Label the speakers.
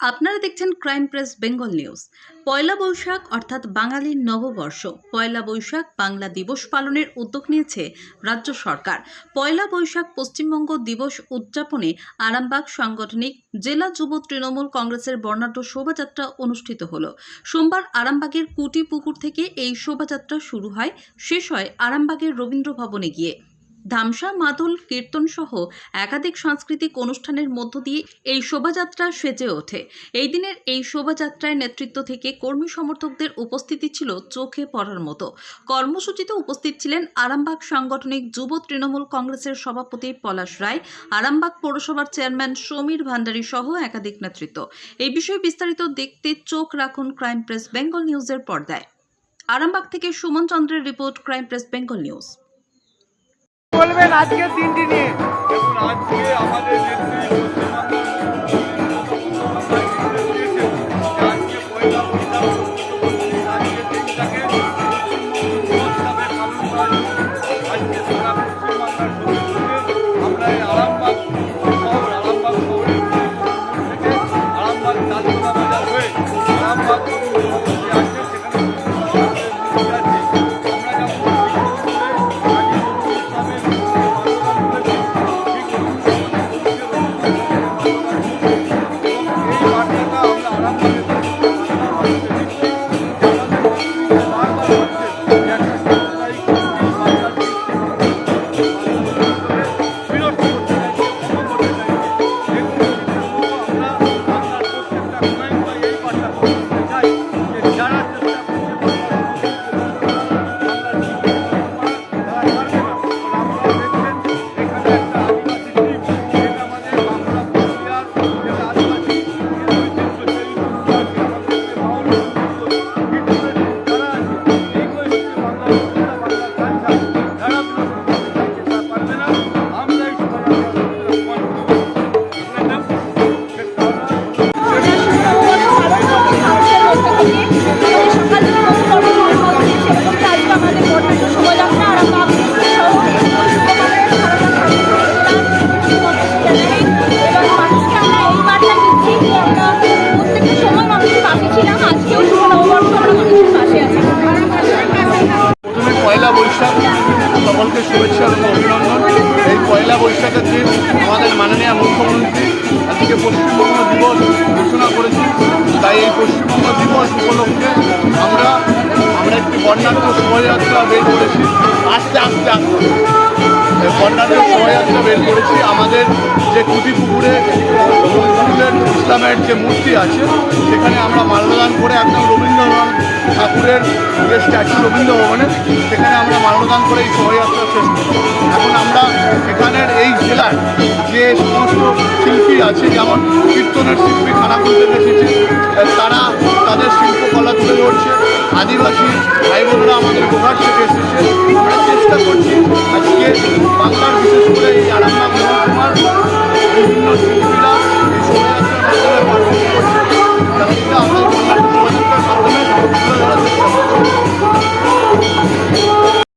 Speaker 1: আপনারা দেখছেন crime press Bengal news. Poila Baishakh, অর্থাৎ বাঙালির নববর্ষ, পয়লা বৈশাখ বাংলা দিবস পালনের উদ্যোগ নিয়েছে রাজ্য সরকার। পয়লা বৈশাখ পশ্চিমবঙ্গ দিবস উদযাপনে আরামবাগ সাংগঠনিক জেলা যুব তৃণমূল কংগ্রেসের বর্ণাঢ্য শোভাযাত্রা অনুষ্ঠিত হল। সোমবার আরামবাগের কুটি পুকুর থেকে এই শোভাযাত্রা শুরু হয়। শেষ হয় আরামবাগের রবীন্দ্র ভবনে গিয়ে। ধামসা, মাদল কীর্তন সহ একাধিক সাংস্কৃতিক অনুষ্ঠানের মধ্য দিয়ে এই শোভাযাত্রা সেজে ওঠে। এই দিনের এই শোভাযাত্রায় নেতৃত্ব থেকে কর্মী সমর্থকদের উপস্থিতি ছিল চোখে পড়ার মতো। কর্মসূচিতে উপস্থিত ছিলেন আরামবাগ সাংগঠনিক যুব তৃণমূল কংগ্রেসের সভাপতি পলাশ রায়, আরামবাগ পৌরসভার চেয়ারম্যান সমীর ভান্ডারী সহ একাধিক নেতৃত্ব। এই বিষয়ে বিস্তারিত দেখতে চোখ রাখুন ক্রাইম প্রেস বেঙ্গল নিউজের পর্দায়। আরামবাগ থেকে সুমন চন্দ্রের report crime press Bengal news.
Speaker 2: বলবেন আজকের দিনটি নিয়ে
Speaker 3: দেখুন আজকে আমাদের নেত্রী আজকে পয়লা বৈশাখ আজকে দিনটাকে পশ্চিমবঙ্গ পালন করা আজকে Thank you. প্রথমে পয়লা বৈশাখ, সকলকে শুভেচ্ছা এবং অভিনন্দন। এই পয়লা বৈশাখের দিন আমাদের মাননীয় মুখ্যমন্ত্রী আজকে পশ্চিমবঙ্গ দিবস ঘোষণা করেছে তাই এই পশ্চিমবঙ্গ দিবস উপলক্ষে আমরা আমরা একটি বর্ণাঢ্য শোভাযাত্রা বের করেছি। আস্তে আস্তে আস্তে। বর্ণাঢ্য শোভাযাত্রা বের করেছি। আমাদের যে কুটি পুকুরে নজরুলের ইসলামের যে মূর্তি আছে, সেখানে আমরা মাল্যদান করে একদম রবীন্দ্রনাথ ঠাকুরের যে স্ট্যাচু রবীন্দ্র ভবনে সেখানে আমরা মাল্যদান করে এই শোভাযাত্রা শেষ করি। এখন আমরা এখানের এই জেলার যে সমস্ত শিল্পী আছে, যেমন কীর্তনের শিল্পী খানাকুল থেকে এসেছে, তারা তাদের শিল্পকলা তুলে ধরছে। আদিবাসী ভাই বোনরা আমাদের গোঘাট থেকে এসেছে।